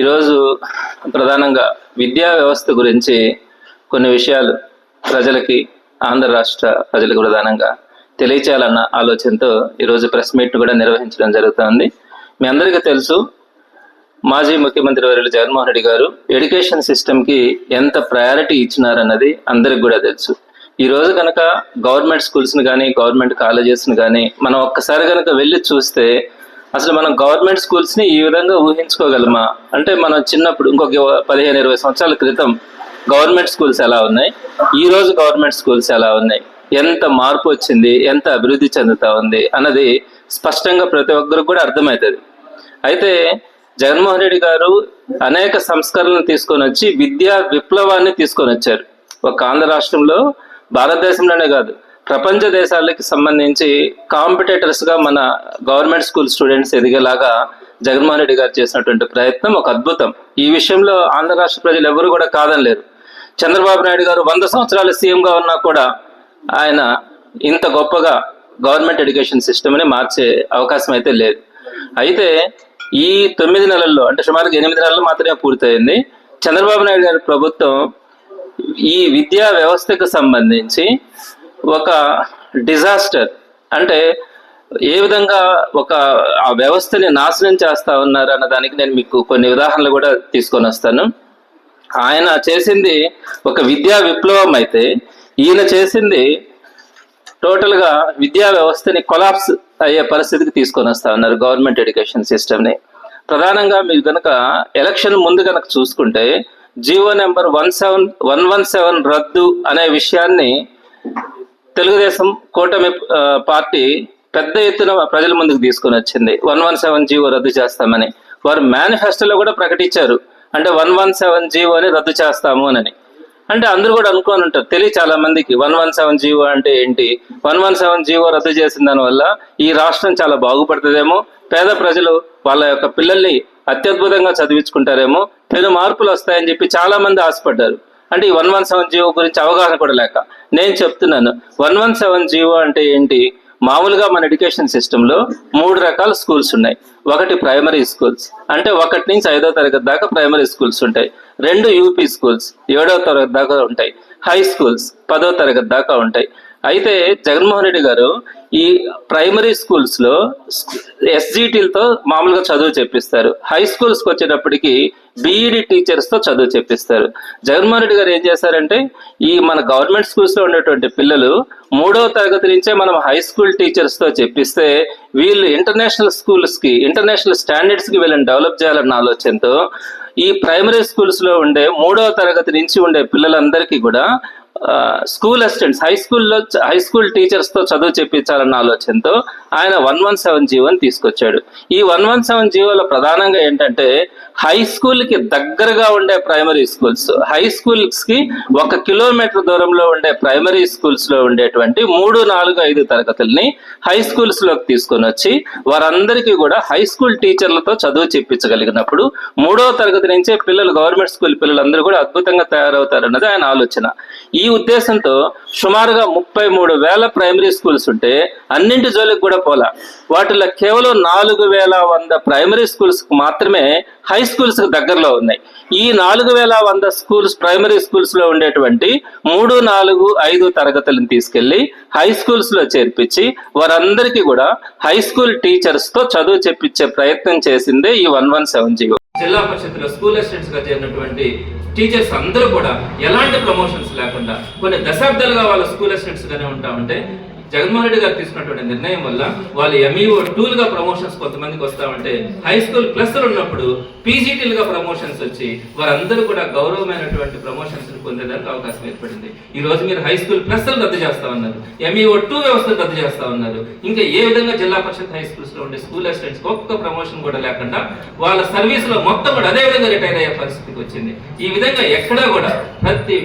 ఈరోజు ప్రధానంగా విద్యా వ్యవస్థ గురించి కొన్ని విషయాలు ప్రజలకి ఆంధ్ర రాష్ట్ర ప్రజలకు ప్రధానంగా తెలియచేయాలన్న ఆలోచనతో ఈరోజు ప్రెస్ మీట్ కూడా నిర్వహించడం జరుగుతుంది. మీ అందరికీ తెలుసు మాజీ ముఖ్యమంత్రి వర్యులు జగన్మోహన్ రెడ్డి గారు ఎడ్యుకేషన్ సిస్టమ్కి ఎంత ప్రయారిటీ ఇచ్చినారన్నది అందరికి కూడా తెలుసు. ఈ రోజు కనుక గవర్నమెంట్ స్కూల్స్ని కానీ గవర్నమెంట్ కాలేజెస్ని కానీ మనం ఒక్కసారి కనుక వెళ్ళి చూస్తే అసలు మనం గవర్నమెంట్ స్కూల్స్ని ఈ విధంగా ఊహించుకోగలమా? అంటే మనం చిన్నప్పుడు ఇంకొక పదిహేను ఇరవై సంవత్సరాల క్రితం గవర్నమెంట్ స్కూల్స్ ఎలా ఉన్నాయి? ఈ రోజు గవర్నమెంట్ స్కూల్స్ ఎలా ఉన్నాయి? ఎంత మార్పు వచ్చింది? ఎంత అభివృద్ధి చెందుతా ఉంది? అన్నది స్పష్టంగా ప్రతి ఒక్కరికి కూడా అర్థమవుతుంది. అయితే జగన్మోహన్ రెడ్డి గారు అనేక సంస్కరణలు తీసుకొని వచ్చి విద్యా విప్లవాన్ని తీసుకొని వచ్చారు. ఒక ఆంధ్ర రాష్ట్రంలో భారతదేశంలోనే కాదు ప్రపంచ దేశాలకి సంబంధించి కాంపిటేటర్స్గా మన గవర్నమెంట్ స్కూల్ స్టూడెంట్స్ ఎదిగేలాగా జగన్మోహన్ రెడ్డి గారు చేసినటువంటి ప్రయత్నం ఒక అద్భుతం. ఈ విషయంలో ఆంధ్ర రాష్ట్ర ప్రజలు ఎవరు కూడా కాదనలేరు చంద్రబాబు నాయుడు గారు వంద సంవత్సరాలు సీఎంగా ఉన్నా కూడా ఆయన ఇంత గొప్పగా గవర్నమెంట్ ఎడ్యుకేషన్ సిస్టమ్ని మార్చే అవకాశం అయితే లేదు. అయితే ఈ తొమ్మిది నెలల్లో అంటే సుమారుగా ఎనిమిది నెలలు మాత్రమే పూర్తయింది. చంద్రబాబు నాయుడు గారి ప్రభుత్వం ఈ విద్యా వ్యవస్థకు సంబంధించి ఒక డిజాస్టర్. అంటే ఏ విధంగా ఒక ఆ వ్యవస్థని నాశనం చేస్తా ఉన్నారు అన్న దానికి నేను మీకు కొన్ని ఉదాహరణలు కూడా తీసుకొని వస్తాను. ఆయన చేసింది ఒక విద్యా విప్లవం అయితే ఈయన చేసింది టోటల్గా విద్యా వ్యవస్థని కొలాప్స్ అయ్యే పరిస్థితికి తీసుకొని వస్తా ఉన్నారు గవర్నమెంట్ ఎడ్యుకేషన్ సిస్టమ్ని. ప్రధానంగా మీరు కనుక ఎలక్షన్ ముందు కనుక చూసుకుంటే GO number one seven one one seven రద్దు అనే విషయాన్ని తెలుగుదేశం కూటమి పార్టీ పెద్ద ఎత్తున ప్రజల ముందుకు తీసుకొని వచ్చింది. వన్ వన్ సెవెన్ జీవో రద్దు చేస్తామని. వారు మేనిఫెస్టోలో కూడా ప్రకటించారు. అంటే వన్ వన్ సెవెన్ జీవో అని రద్దు చేస్తాము అని. అంటే అందరూ కూడా అనుకోని ఉంటారు. తెలియ చాలా మందికి వన్ వన్ సెవెన్ జీవో అంటే ఏంటి? వన్ వన్ సెవెన్ జీవో రద్దు చేసిన దానివల్ల ఈ రాష్ట్రం చాలా బాగుపడుతుందేమో. పేద ప్రజలు వాళ్ళ యొక్క పిల్లల్ని అత్యద్భుతంగా చదివించుకుంటారేమో. పెను మార్పులు వస్తాయని చెప్పి చాలా మంది ఆశపడ్డారు. అంటే ఈ వన్ వన్ సెవెన్ జీవో గురించి అవగాహన కూడా లేక. నేను చెప్తున్నాను. వన్ వన్ సెవెన్ జీవో అంటే ఏంటి? మామూలుగా మన ఎడ్యుకేషన్ సిస్టంలో మూడు రకాల స్కూల్స్ ఉన్నాయి. ఒకటి ప్రైమరీ స్కూల్స్. అంటే ఒకటి నుంచి ఐదో తరగతి దాకా ప్రైమరీ స్కూల్స్ ఉంటాయి. రెండు యూపీ స్కూల్స్ ఏడవ తరగతి దాకా ఉంటాయి. హై స్కూల్స్ పదో తరగతి దాకా ఉంటాయి. అయితే జగన్మోహన్ రెడ్డి గారు ఈ ప్రైమరీ స్కూల్స్లో ఎస్జిటీలతో మామూలుగా చదువు చెప్పిస్తారు. హై స్కూల్స్కి వచ్చేటప్పటికి బీఈడి టీచర్స్తో చదువు చెప్పిస్తారు. జగన్మోహన్ రెడ్డి గారు ఏం చేశారంటే ఈ మన గవర్నమెంట్ స్కూల్స్లో ఉండేటువంటి పిల్లలు మూడవ తరగతి నుంచే మనం హై స్కూల్ టీచర్స్తో చెప్పిస్తే వీళ్ళు ఇంటర్నేషనల్ స్కూల్స్కి ఇంటర్నేషనల్ స్టాండర్డ్స్కి వీళ్ళని డెవలప్ చేయాలన్న ఆలోచనతో ఈ ప్రైమరీ స్కూల్స్లో ఉండే మూడవ తరగతి నుంచి ఉండే పిల్లలందరికీ కూడా స్కూల్ అసిస్టెంట్స్ హై స్కూల్లో హై స్కూల్ టీచర్స్తో చదువు చెప్పించాలన్న ఆలోచనతో ఆయన వన్ వన్ సెవెన్ జీవోని తీసుకొచ్చాడు. ఈ వన్ వన్ సెవెన్ జీవోలో ప్రధానంగా ఏంటంటే హై స్కూల్కి దగ్గరగా ఉండే ప్రైమరీ స్కూల్స్ హై స్కూల్స్కి ఒక కిలోమీటర్ దూరంలో ఉండే ప్రైమరీ స్కూల్స్లో ఉండేటువంటి మూడు నాలుగు ఐదు తరగతుల్ని హై స్కూల్స్లోకి తీసుకొని వచ్చి వారందరికీ కూడా హై స్కూల్ టీచర్లతో చదువు చెప్పించగలిగినప్పుడు మూడో తరగతి నుంచే పిల్లలు గవర్నమెంట్ స్కూల్ పిల్లలందరూ కూడా అద్భుతంగా తయారవుతారన్నది ఆయన ఆలోచన. ఈ ఉద్దేశంతో సుమారుగా ముప్పై మూడు వేల ప్రైమరీ స్కూల్స్ ఉంటే అన్నింటి జోలికి కూడా పోలా. వాటిలో కేవలం నాలుగు వేల వంద ప్రైమరీ స్కూల్స్ మాత్రమే హై స్కూల్స్ దగ్గరలో ఉన్నాయి. ఈ నాలుగు వేల వంద స్కూల్స్ ప్రైమరీ స్కూల్స్లో ఉండేటువంటి మూడు నాలుగు ఐదు తరగతులను తీసుకెళ్ళి హై స్కూల్స్లో చేర్పించి వారందరికీ కూడా హై స్కూల్ టీచర్స్తో చదువు చెప్పించే ప్రయత్నం చేసిందే ఈ వన్ వన్ సెవెన్ జీవో. జిల్లా పరిషత్లో స్కూల్ అసిస్టెంట్స్గా చేరినటువంటి టీచర్స్ అందరూ కూడా ఎలాంటి ప్రమోషన్స్ లేకుండా కొన్ని దశాబ్దాలుగా వాళ్ళ స్కూల్ అసిస్టెంట్స్ గానే ఉంటా ఉంటే జగన్మోహన్ రెడ్డి గారు తీసుకున్నటువంటి నిర్ణయం వల్ల వాళ్ళు ఎంఈఓ టూల్గా ప్రమోషన్స్ కొంతమందికి వస్తామంటే హై స్కూల్ ప్లస్ ఉన్నప్పుడు పీజీటీలుగా గా ప్రమోషన్స్ వచ్చి వారందరూ కూడా గౌరవమైనటువంటి ప్రమోషన్స్ పొందేదానికి అవకాశం ఏర్పడింది. ఈ రోజు మీరు హై స్కూల్ ప్లస్ రద్దు చేస్తా ఉన్నారు. ఎంఈఓ టూ వ్యవస్థ రద్దు చేస్తా ఉన్నారు. ఇంకా ఏ విధంగా జిల్లా పరిషత్ హై స్కూల్స్లో ఉండే స్కూల్ అసిస్టెంట్స్ ఒక్క ప్రమోషన్ కూడా లేకుండా వాళ్ళ సర్వీస్లో మొత్తం కూడా అదే విధంగా రిటైర్ అయ్యే పరిస్థితికి వచ్చింది. ఈ విధంగా ఎక్కడా కూడా ప్రతి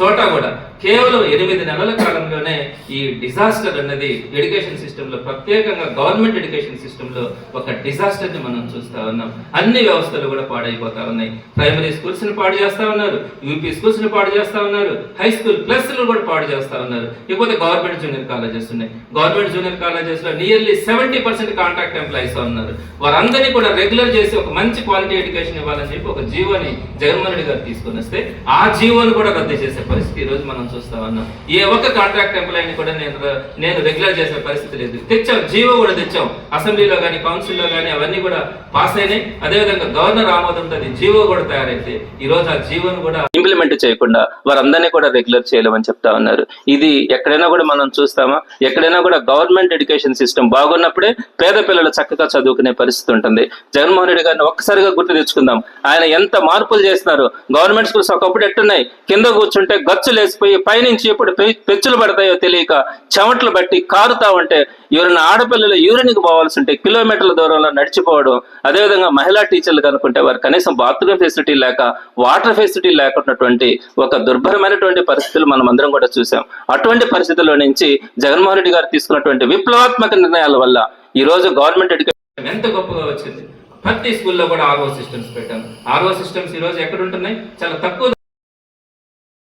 చోట కూడా కేవలం ఎనిమిది నెలల కాలంలోనే ఈ డిజాస్టర్ అన్నది ఎడ్యుకేషన్ సిస్టమ్లో ప్రత్యేకంగా గవర్నమెంట్ ఎడ్యుకేషన్ సిస్టమ్లో ఒక డిజాస్టర్ని మనం చూస్తా ఉన్నాం. అన్ని వ్యవస్థలు కూడా పాడైపోతా ఉన్నాయి. ప్రైమరీ స్కూల్స్ని పాడు చేస్తా ఉన్నారు. యూపీ స్కూల్స్ని పాడు చేస్తా ఉన్నారు. హై స్కూల్ ప్లస్ కూడా పాడు చేస్తా ఉన్నారు. ఇకపోతే గవర్నమెంట్ జూనియర్ కాలేజెస్ ఉన్నాయి. గవర్నమెంట్ జూనియర్ కాలేజెస్లో nearly seventy percent contract employees ఉన్నారు. వారందరినీ కూడా రెగ్యులర్ చేసి ఒక మంచి క్వాలిటీ ఎడ్యుకేషన్ ఇవ్వాలని చెప్పి ఒక జీవోని జగన్మోహన్ రెడ్డి గారు తీసుకొని వస్తే ఆ జీవోని కూడా రద్దు చేసే పరిస్థితి ఈ రోజు మనం చూస్తా ఉన్నాం. ఏ ఒక్క కాంట్రాక్ట్ ఎంప్లాయీని కూడా నేను నేను రెగ్యులర్ చేసే పరిస్థితి లేదు. తెచ్చాం జీవో కూడా తెచ్చాం. అసెంబ్లీలో కానీ కౌన్సిల్లో కానీ అవన్నీ కూడా పాస్ అయినాయి. అదేవిధంగా గవర్నర్ ఆమోదంతో అది జీవో కూడా తయారైతే ఈ రోజు ఆ జీవోను కూడా ఇంప్లిమెంట్ చేయకుండా వారందరినీ కూడా రెగ్యులర్ చేయలేమని చెప్తా ఉన్నారు. ఇది ఎక్కడైనా కూడా మనం చూస్తామా? ఎక్కడైనా కూడా గవర్నమెంట్ ఎడ్యుకేషన్ సిస్టమ్ బాగున్నప్పుడే పేద పిల్లలు చక్కగా చదువుకునే పరిస్థితి ఉంటుంది. జగన్మోహన్ రెడ్డి గారిని ఒక్కసారిగా గుర్తు తెచ్చుకుందాం. ఆయన ఎంత మార్పులు చేస్తున్నారు? గవర్నమెంట్ స్కూల్స్ ఒకప్పుడు ఎట్టున్నాయి? కింద కూర్చుంటే గచ్చు లేసిపోయి పైనుంచి ఎప్పుడు పెచ్చులు పడతాయో తెలియక చెమట్లు బట్టి కారుతా ఉంటే ఎవరైనా ఆడపిల్లలు యూరిన్కి పోవాల్సి ఉంటే కిలోమీటర్ల దూరంలో నడిచిపోవడం అదేవిధంగా మహిళా టీచర్లు కనుకుంటే వారు కనీసం బాత్రూమ్ ఫెసిలిటీ లేక వాటర్ ఫెసిలిటీ లేకున్నటువంటి ఒక దుర్భరమైనటువంటి పరిస్థితులు మనం అందరం కూడా చూసాం అటువంటి పరిస్థితుల్లో నుంచి జగన్మోహన్ రెడ్డి గారు తీసుకున్నటువంటి విప్లవాత్మక నిర్ణయాల వల్ల ఈ రోజు గవర్నమెంట్ ఎడ్యుకేషన్ ఎంత గొప్పగా వచ్చింది? ప్రతి స్కూల్లో కూడా ఆర్ఓ సిస్టమ్స్ పెట్టాం. ఆర్ఓ సిస్టమ్స్ ఈ రోజు ఎక్కడ ఉంటున్నాయి చాలా తక్కువ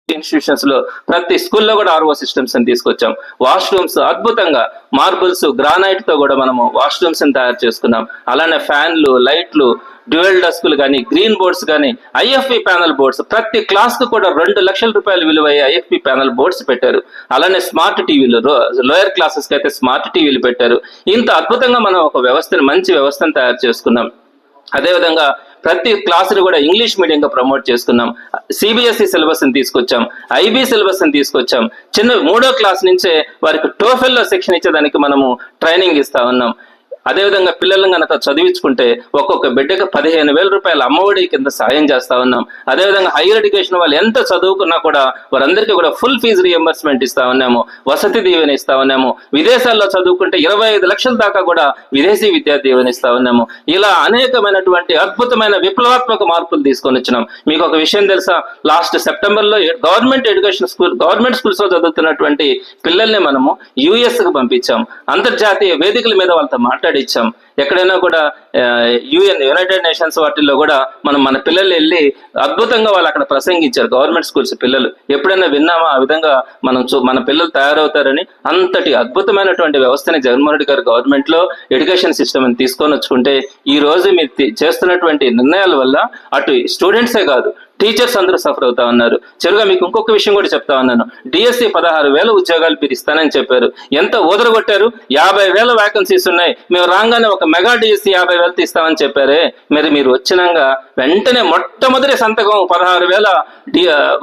ఇన్స్టిట్యూషన్స్లో ప్రతి స్కూల్లో కూడా ఆర్ఓ సిస్టమ్స్ అని తీసుకొచ్చాం. వాష్రూమ్స్ అద్భుతంగా మార్బుల్స్ గ్రానైట్తో కూడా మనము వాష్రూమ్స్ని తయారు చేసుకున్నాం. అలానే ఫ్యాన్లు లైట్లు డ్యూయల్ డస్కులు కానీ గ్రీన్ బోర్డ్స్ కానీ ఐఎఫ్పి ప్యానల్ బోర్డ్స్ ప్రతి క్లాస్కు కూడా రెండు లక్షల రూపాయలు విలువయ్యే ఐఎఫ్పి ప్యానల్ బోర్డ్స్ పెట్టారు. అలానే స్మార్ట్ టీవీలు లోయర్ క్లాసెస్కి అయితే స్మార్ట్ టీవీలు పెట్టారు. ఇంత అద్భుతంగా మనం ఒక వ్యవస్థను మంచి వ్యవస్థను తయారు చేసుకున్నాం. అదేవిధంగా ప్రతి క్లాసుని కూడా ఇంగ్లీష్ మీడియం గా ప్రమోట్ చేసుకున్నాం. సిబిఎస్ఈ సిలబస్ని తీసుకొచ్చాం. ఐబీ సిలబస్ని తీసుకొచ్చాం. చిన్న మూడో క్లాస్ నుంచే వారికి టోఫెల్లో శిక్షణ ఇచ్చేదానికి మనము ట్రైనింగ్ ఇస్తా ఉన్నాం. అదేవిధంగా పిల్లలను కనుక చదివించుకుంటే ఒక్కొక్క బిడ్డకు పదిహేను వేల రూపాయల అమ్మఒడి కింద సాయం చేస్తా ఉన్నాం. అదేవిధంగా హైయర్ ఎడ్యుకేషన్ వాళ్ళు ఎంత చదువుకున్నా కూడా వారందరికీ కూడా ఫుల్ ఫీజు రియంబర్స్మెంట్ ఇస్తా ఉన్నాము. వసతి దీవెన ఇస్తా ఉన్నాము. విదేశాల్లో చదువుకుంటే ఇరవై ఐదు లక్షల దాకా కూడా విదేశీ విద్యా దీవెన ఇస్తా ఉన్నాము. ఇలా అనేకమైనటువంటి అద్భుతమైన విప్లవాత్మక మార్పులు తీసుకొని వచ్చినాం. మీకు ఒక విషయం తెలుసా? లాస్ట్ సెప్టెంబర్లో గవర్నమెంట్ ఎడ్యుకేషన్ స్కూల్ గవర్నమెంట్ స్కూల్స్లో చదువుతున్నటువంటి పిల్లల్ని మనము యుఎస్కు పంపించాం. అంతర్జాతీయ వేదికల మీద వాళ్ళతో మాట్లాడి ఇచ్చాం. ఎక్కడైనా కూడా యుఎన్ యునైటెడ్ నేషన్స్ వాటిల్లో కూడా మనం మన పిల్లలు వెళ్ళి అద్భుతంగా వాళ్ళు అక్కడ ప్రసంగించారు. గవర్నమెంట్ స్కూల్స్ పిల్లలు. ఎప్పుడైనా విన్నామా? ఆ విధంగా మనం చూ- మన పిల్లలు తయారవుతారని అంతటి అద్భుతమైనటువంటి వ్యవస్థని జగన్మోహన్ రెడ్డి గారు గవర్నమెంట్లో ఎడ్యుకేషన్ సిస్టమ్ తీసుకొని వచ్చుకుంటే ఈ రోజు మీరు చేస్తున్నటువంటి నిర్ణయాల వల్ల అటు స్టూడెంట్సే కాదు టీచర్స్ అందరూ సఫర్ అవుతా ఉన్నారు. చెరుగా మీకు ఇంకొక విషయం కూడా చెప్తా ఉన్నాను. డిఎస్సి పదహారు వేల ఉద్యోగాలు పిలుస్తానని చెప్పారు. ఎంత ఓదరగొట్టారు యాభై వేల వ్యాకెన్సీస్ ఉన్నాయి. మేము రాగానే ఒక మెగా డిఎస్సి యాభై వేలు తీస్తామని చెప్పారే. మరి మీరు వచ్చినాక వెంటనే మొట్టమొదటి సంతకం పదహారు వేల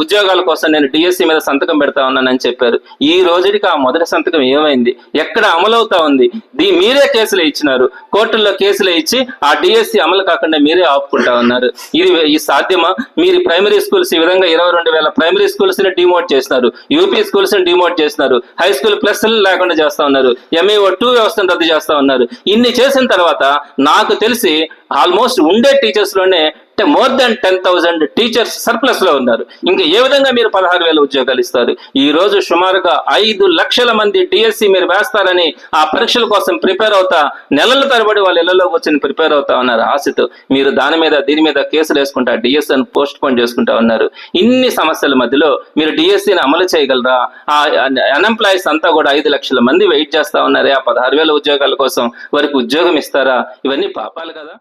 ఉద్యోగాల కోసం నేను డిఎస్సి మీద సంతకం పెడతా ఉన్నానని చెప్పారు. ఈ రోజుకి ఆ మొదటి సంతకం ఏమైంది? ఎక్కడ అమలవుతా ఉంది? దీ మీరే కేసులు ఇచ్చినారు. కోర్టుల్లో కేసులు ఇచ్చి ఆ డిఎస్సి అమలు కాకుండా మీరే ఆపుకుంటా ఉన్నారు. ఇది ఈ సాధ్యమా? మీరు ప్రైమరీ స్కూల్స్ ఈ విధంగా ఇరవై రెండు వేల ప్రైమరీ స్కూల్స్ని డిమోట్ చేస్తున్నారు. యూపీ స్కూల్స్ని డిమోట్ చేస్తున్నారు. హై స్కూల్ ప్లస్ లేకుండా చేస్తా ఉన్నారు. ఎంఈఓ టూ వ్యవస్థను రద్దు చేస్తా ఉన్నారు. ఇన్ని చేసిన తర్వాత నాకు తెలిసి ఆల్మోస్ట్ ఉండే టీచర్స్లోనే more than ten thousand teachers సర్ప్లస్లో ఉన్నారు. ఇంకా ఏ విధంగా మీరు పదహారు వేల ఉద్యోగాలు ఇస్తారు? ఈ రోజు సుమారుగా ఐదు లక్షల మంది డిఎస్సి మీరు వేస్తారని ఆ పరీక్షల కోసం ప్రిపేర్ అవుతా నెలల తరబడి వాళ్ళ ఇళ్ళలో కూర్చొని ప్రిపేర్ అవుతా ఉన్నారు. ఆశతో మీరు దాని మీద దీని మీద కేసులు వేసుకుంటా డిఎస్ పోస్ట్ పోన్ చేసుకుంటా ఉన్నారు. ఇన్ని సమస్యల మధ్యలో మీరు డిఎస్సిని అమలు చేయగలరా? ఆ అన్ఎంప్లాయీస్ అంతా కూడా ఐదు లక్షల మంది వెయిట్ చేస్తా ఉన్నారే. ఆ పదహారు వేల ఉద్యోగాల కోసం వారికి ఉద్యోగం ఇస్తారా? ఇవన్నీ పాపాలు కదా.